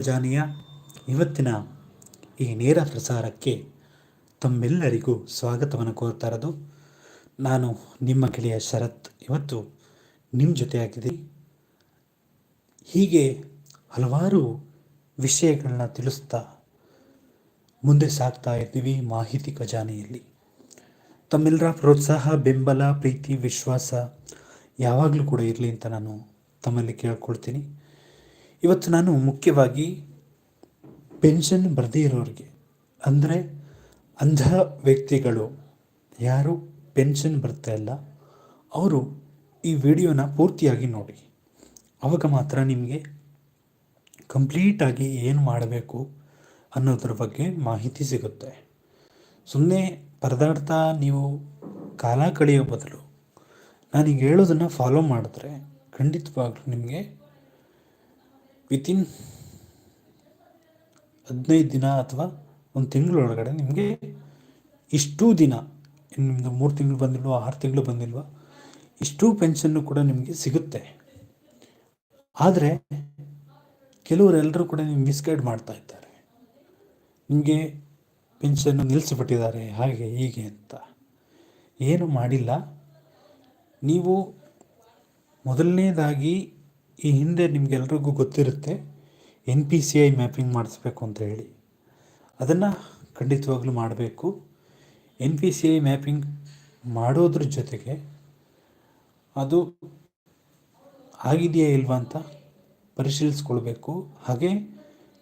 ಜಾನಿಯ, ಇವತ್ತಿನ ಈ ನೇರ ಪ್ರಸಾರಕ್ಕೆ ತಮ್ಮೆಲ್ಲರಿಗೂ ಸ್ವಾಗತವನ್ನು ಕೋರ್ತಾ ಇರೋದು. ನಾನು ನಿಮ್ಮ ಗೆಳೆಯ ಶರತ್. ಇವತ್ತು ನಿಮ್ಮ ಜೊತೆಯಾಗಿದೆ ಹೀಗೆ ಹಲವಾರು ವಿಷಯಗಳನ್ನ ತಿಳಿಸ್ತಾ ಮುಂದೆ ಸಾಗ್ತಾ ಇದ್ದೀವಿ ಮಾಹಿತಿ ಖಜಾನೆಯಲ್ಲಿ. ತಮ್ಮೆಲ್ಲರ ಪ್ರೋತ್ಸಾಹ, ಬೆಂಬಲ, ಪ್ರೀತಿ, ವಿಶ್ವಾಸ ಯಾವಾಗಲೂ ಕೂಡ ಇರಲಿ ಅಂತ ನಾನು ತಮ್ಮಲ್ಲಿ ಕೇಳ್ಕೊಳ್ತೀನಿ. ಇವತ್ತು ನಾನು ಮುಖ್ಯವಾಗಿ ಪೆನ್ಷನ್ ಬರದೇ ಇರೋರಿಗೆ, ಅಂದರೆ ಅಂಧ ವ್ಯಕ್ತಿಗಳು, ಯಾರು ಪೆನ್ಷನ್ ಬರ್ತಾ ಇಲ್ಲ, ಅವರು ಈ ವಿಡಿಯೋನ ಪೂರ್ತಿಯಾಗಿ ನೋಡಿ. ಆವಾಗ ಮಾತ್ರ ನಿಮಗೆ ಕಂಪ್ಲೀಟಾಗಿ ಏನು ಮಾಡಬೇಕು ಅನ್ನೋದ್ರ ಬಗ್ಗೆ ಮಾಹಿತಿ ಸಿಗುತ್ತೆ. ಸುಮ್ಮನೆ ಪರದಾಡ್ತಾ ನೀವು ಕಾಲ ಕಳೆಯೋ ಬದಲು ನಾನೀಗ ಹೇಳೋದನ್ನು ಫಾಲೋ ಮಾಡಿದ್ರೆ ಖಂಡಿತವಾಗ್ಲೂ ನಿಮಗೆ ವಿತಿನ್ ಹದಿನೈದು ದಿನ ಅಥವಾ ಒಂದು ತಿಂಗಳೊಳಗಡೆ ನಿಮಗೆ ಇಷ್ಟು ದಿನ ನಿಮ್ಮದು ಮೂರು ತಿಂಗಳು ಬಂದಿಲ್ವೋ, ಆರು ತಿಂಗಳು ಬಂದಿಲ್ವೋ, ಇಷ್ಟೂ ಪೆನ್ಷನ್ನು ಕೂಡ ನಿಮಗೆ ಸಿಗುತ್ತೆ. ಆದರೆ ಕೆಲವರೆಲ್ಲರೂ ಕೂಡ ನಿಮ್ಗೆ ಮಿಸ್ಗೈಡ್ ಮಾಡ್ತಾ ಇದ್ದಾರೆ. ನಿಮಗೆ ಪೆನ್ಷನ್ನು ನಿಲ್ಲಿಸಿಬಿಟ್ಟಿದ್ದಾರೆ, ಹಾಗೆ ಹೀಗೆ ಅಂತ. ಏನು ಮಾಡಿಲ್ಲ. ನೀವು ಮೊದಲನೇದಾಗಿ ಈ ಹಿಂದೆ ನಿಮಗೆಲ್ರಿಗೂ ಗೊತ್ತಿರುತ್ತೆ N P C I mapping ಮಾಡಿಸ್ಬೇಕು ಅಂತ ಹೇಳಿ. ಅದನ್ನು ಖಂಡಿತವಾಗ್ಲೂ ಮಾಡಬೇಕು. N P C I mapping ಮಾಡೋದ್ರ ಜೊತೆಗೆ ಅದು ಆಗಿದೆಯಾ ಇಲ್ವಾ ಅಂತ ಪರಿಶೀಲಿಸ್ಕೊಳ್ಬೇಕು. ಹಾಗೆ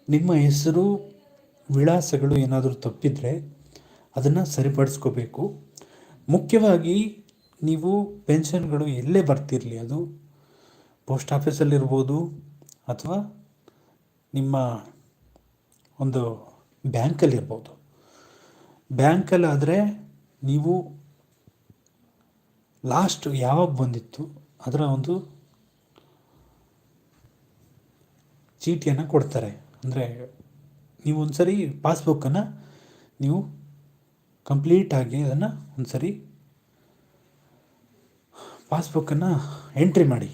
ನಿಮ್ಮ ಹೆಸರು, ವಿಳಾಸಗಳು ಏನಾದರೂ ತಪ್ಪಿದರೆ ಅದನ್ನು ಸರಿಪಡಿಸ್ಕೋಬೇಕು. ಮುಖ್ಯವಾಗಿ ನೀವು ಪೆನ್ಷನ್ಗಳು ಎಲ್ಲೇ ಬರ್ತಿರಲಿ, ಅದು ಪೋಸ್ಟ್ ಆಫೀಸಲ್ಲಿರ್ಬೋದು ಅಥವಾ ನಿಮ್ಮ ಒಂದು ಬ್ಯಾಂಕಲ್ಲಿರ್ಬೋದು. ಬ್ಯಾಂಕಲ್ಲಾದರೆ ನೀವು ಲಾಸ್ಟ್ ಯಾವಾಗ ಬಂದಿತ್ತು ಅದರ ಒಂದು ಚೀಟಿಯನ್ನು ಕೊಡ್ತಾರೆ. ಅಂದರೆ ನೀವು ಒಂದು ಸರಿ ಪಾಸ್ಬುಕ್ಕನ್ನು ನೀವು ಕಂಪ್ಲೀಟಾಗಿ ಅದನ್ನು ಒಂದು ಸರಿ ಪಾಸ್ಬುಕ್ಕನ್ನು ಎಂಟ್ರಿ ಮಾಡಿ.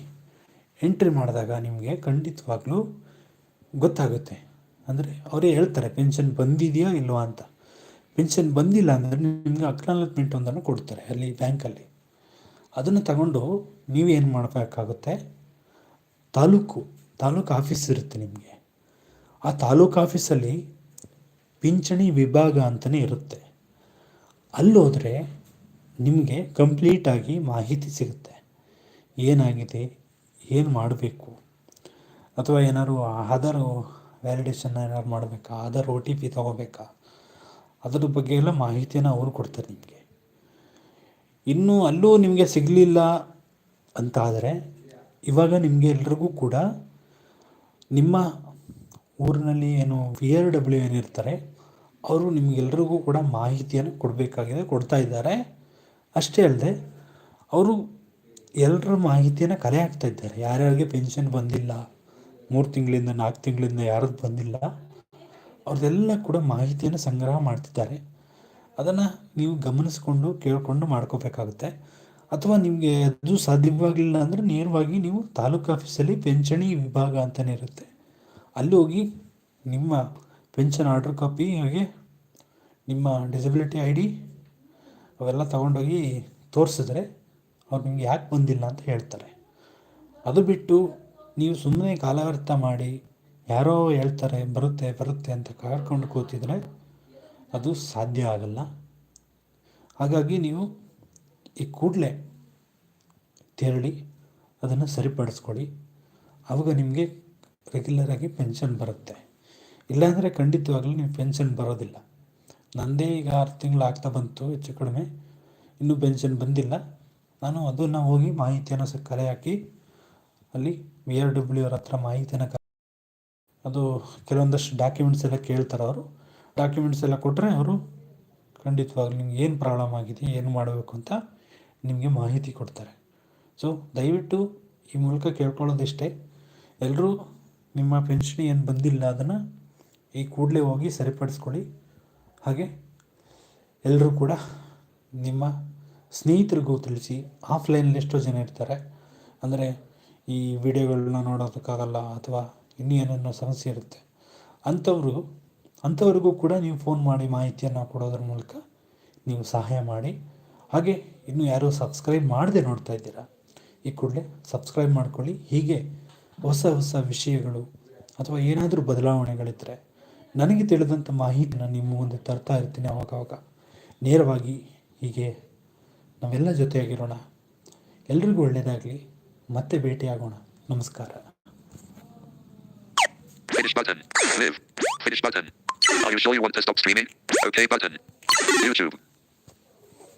ಎಂಟ್ರಿ ಮಾಡಿದಾಗ ನಿಮಗೆ ಖಂಡಿತವಾಗ್ಲೂ ಗೊತ್ತಾಗುತ್ತೆ. ಅಂದರೆ ಅವರೇ ಹೇಳ್ತಾರೆ ಪೆನ್ಷನ್ ಬಂದಿದೆಯಾ ಇಲ್ವಾ ಅಂತ. ಪೆನ್ಷನ್ ಬಂದಿಲ್ಲ ಅಂದರೆ ನಿಮಗೆ ಅಕ್ನಾಲಜ್ಮೆಂಟ್ ಒಂದನ್ನು ಕೊಡ್ತಾರೆ ಅಲ್ಲಿ ಬ್ಯಾಂಕಲ್ಲಿ ಅದನ್ನು ತಗೊಂಡು ನೀವೇನು ಮಾಡಬೇಕಾಗುತ್ತೆ? ತಾಲೂಕು ತಾಲೂಕು ಆಫೀಸ್ ಇರುತ್ತೆ ನಿಮಗೆ. ಆ ತಾಲೂಕು ಆಫೀಸಲ್ಲಿ ಪಿಂಚಣಿ ವಿಭಾಗ ಅಂತಲೇ ಇರುತ್ತೆ. ಅಲ್ಲೋದ್ರೆ ನಿಮಗೆ ಕಂಪ್ಲೀಟಾಗಿ ಮಾಹಿತಿ ಸಿಗುತ್ತೆ. ಏನಾಗಿದೆ? ಏನು ಮಾಡಬೇಕು? ಅಥವಾ ಏನಾದ್ರು ಆಧಾರ್ ವ್ಯಾಲಿಡೇಷನ್ ಏನಾದ್ರು ಮಾಡಬೇಕಾ? ಆಧಾರ್ ಒ ಟಿ ಪಿ ತೊಗೋಬೇಕಾ? ಅದರ ಬಗ್ಗೆ ಎಲ್ಲ ಮಾಹಿತಿಯನ್ನು ಅವರು ಕೊಡ್ತಾರೆ ನಿಮಗೆ. ಇನ್ನೂ ಅಲ್ಲೂ ನಿಮಗೆ ಸಿಗಲಿಲ್ಲ ಅಂತ ಆದರೆ ಇವಾಗ ನಿಮಗೆ ಎಲ್ರಿಗೂ ಕೂಡ ನಿಮ್ಮ ಊರಿನಲ್ಲಿ ಏನು ವಿ ಆರ್ ಡಬ್ಲ್ಯೂ ಏನಿರ್ತಾರೆ ಅವರು ನಿಮಗೆಲ್ರಿಗೂ ಕೂಡ ಮಾಹಿತಿಯನ್ನು ಕೊಡಬೇಕಾಗಿದೆ, ಕೊಡ್ತಾ ಇದ್ದಾರೆ. ಅಷ್ಟೇ ಅಲ್ಲದೆ ಅವರು ಎಲ್ಲರ ಮಾಹಿತಿಯನ್ನು ಕಲೆ ಹಾಕ್ತಾ ಇದ್ದಾರೆ. ಯಾರ್ಯಾರಿಗೆ ಪೆನ್ಷನ್ ಬಂದಿಲ್ಲ, ಮೂರು ತಿಂಗಳಿಂದ, ನಾಲ್ಕು ತಿಂಗಳಿಂದ ಯಾರದ್ದು ಬಂದಿಲ್ಲ ಅವ್ರದ್ದೆಲ್ಲ ಕೂಡ ಮಾಹಿತಿಯನ್ನು ಸಂಗ್ರಹ ಮಾಡ್ತಿದ್ದಾರೆ. ಅದನ್ನು ನೀವು ಗಮನಿಸ್ಕೊಂಡು, ಕೇಳಿಕೊಂಡು ಮಾಡ್ಕೋಬೇಕಾಗುತ್ತೆ. ಅಥವಾ ನಿಮಗೆ ಅದು ಸಾಧ್ಯವಾಗಲಿಲ್ಲ ಅಂದರೆ ನೇರವಾಗಿ ನೀವು ತಾಲೂಕು ಆಫೀಸಲ್ಲಿ ಪೆನ್ಷನಿ ವಿಭಾಗ ಅಂತಲೇ ಇರುತ್ತೆ. ಅಲ್ಲಿ ಹೋಗಿ ನಿಮ್ಮ ಪೆನ್ಷನ್ ಆರ್ಡರ್ ಕಾಪಿ ಹಾಗೆ ನಿಮ್ಮ ಡಿಸಬಿಲಿಟಿ ಐ ಡಿ ಅವೆಲ್ಲ ತಗೊಂಡೋಗಿ ತೋರಿಸಿದ್ರೆ ಅವ್ರು ನಿಮ್ಗೆ ಯಾಕೆ ಬಂದಿಲ್ಲ ಅಂತ ಹೇಳ್ತಾರೆ. ಅದು ಬಿಟ್ಟು ನೀವು ಸುಮ್ಮನೆ ಕಾಲವ್ಯರ್ಥ ಮಾಡಿ ಯಾರೋ ಹೇಳ್ತಾರೆ, ಬರುತ್ತೆ ಬರುತ್ತೆ ಅಂತ ಕಾಡ್ಕೊಂಡು ಕೂತಿದ್ರೆ ಅದು ಸಾಧ್ಯ ಆಗಲ್ಲ. ಹಾಗಾಗಿ ನೀವು ಈ ಕೂಡಲೇ ತೆರಳಿ ಅದನ್ನು ಸರಿಪಡಿಸ್ಕೊಳ್ಳಿ. ಆವಾಗ ನಿಮಗೆ ರೆಗ್ಯುಲರಾಗಿ ಪೆನ್ಷನ್ ಬರುತ್ತೆ. ಇಲ್ಲಾಂದರೆ ಖಂಡಿತವಾಗಲೂ ನೀವು ಪೆನ್ಷನ್ ಬರೋದಿಲ್ಲ. ನನ್ನದೇ ಈಗ ಆರು ತಿಂಗಳು ಆಗ್ತಾ ಬಂತು, ಹೆಚ್ಚು ಕಡಿಮೆ. ಇನ್ನೂ ಪೆನ್ಷನ್ ಬಂದಿಲ್ಲ. ನಾನು ಅದನ್ನು ಹೋಗಿ ಮಾಹಿತಿಯನ್ನು ಸ ಕಲೆ ಹಾಕಿ, ಅಲ್ಲಿ ವಿ ಆರ್ ಡಬ್ಲ್ಯೂ ಅವ್ರ ಹತ್ರ ಮಾಹಿತಿಯನ್ನು ಕ ಅದು ಕೆಲವೊಂದಷ್ಟು ಡಾಕ್ಯುಮೆಂಟ್ಸ್ ಎಲ್ಲ ಕೇಳ್ತಾರೆ ಅವರು. ಡಾಕ್ಯುಮೆಂಟ್ಸ್ ಎಲ್ಲ ಕೊಟ್ಟರೆ ಅವರು ಖಂಡಿತವಾಗ್ಲೂ ನಿಮ್ಗೆ ಏನು ಪ್ರಾಬ್ಲಮ್ ಆಗಿದೆ, ಏನು ಮಾಡಬೇಕು ಅಂತ ನಿಮಗೆ ಮಾಹಿತಿ ಕೊಡ್ತಾರೆ. ಸೊ ದಯವಿಟ್ಟು ಈ ಮೂಲಕ ಕೇಳ್ಕೊಳ್ಳೋದಿಷ್ಟೇ. ಎಲ್ಲರೂ ನಿಮ್ಮ ಪೆನ್ಷನ್ ಏನು ಬಂದಿಲ್ಲ ಅದನ್ನು ಈ ಕೂಡಲೇ ಹೋಗಿ ಸರಿಪಡಿಸ್ಕೊಳ್ಳಿ. ಹಾಗೆ ಎಲ್ಲರೂ ಕೂಡ ನಿಮ್ಮ ಸ್ನೇಹಿತರಿಗೂ ತಿಳಿಸಿ ಆಫ್ಲೈನಲ್ಲಿ ಎಷ್ಟೋ ಜನ ಇರ್ತಾರೆ. ಅಂದರೆ ಈ ವಿಡಿಯೋಗಳನ್ನ ನೋಡೋದಕ್ಕಾಗಲ್ಲ ಅಥವಾ ಇನ್ನೂ ಏನೇನೋ ಸಮಸ್ಯೆ ಇರುತ್ತೆ. ಅಂಥವರು, ಅಂಥವ್ರಿಗೂ ಕೂಡ ನೀವು ಫೋನ್ ಮಾಡಿ ಮಾಹಿತಿಯನ್ನು ಕೊಡೋದ್ರ ಮೂಲಕ ನೀವು ಸಹಾಯ ಮಾಡಿ. ಹಾಗೆ ಇನ್ನು ಯಾರೂ ಸಬ್ಸ್ಕ್ರೈಬ್ ಮಾಡದೆ ನೋಡ್ತಾ ಇದ್ದೀರಾ, ಈ ಕೂಡಲೇ ಸಬ್ಸ್ಕ್ರೈಬ್ ಮಾಡ್ಕೊಳ್ಳಿ. ಹೀಗೆ ಹೊಸ ಹೊಸ ವಿಷಯಗಳು ಅಥವಾ ಏನಾದರೂ ಬದಲಾವಣೆಗಳಿದ್ದರೆ ನನಗೆ ತಿಳಿದಂಥ ಮಾಹಿತಿನ ನಿಮ್ಮ ಮುಂದೆ ತರ್ತಾ ಇರ್ತೀನಿ ಅವಾಗವಾಗ. ನೇರವಾಗಿ ಹೀಗೆ ನಾವೆಲ್ಲ ಜೊತೆಯಾಗಿರೋಣ ಎಲ್ರಿಗೂ ಒಳ್ಳೆಯದಾಗಲಿ ಮತ್ತೆ ಭೇಟಿಯಾಗೋಣ ನಮಸ್ಕಾರ Finish button. Live. Finish button. Are you sure you want to stop streaming? Okay button.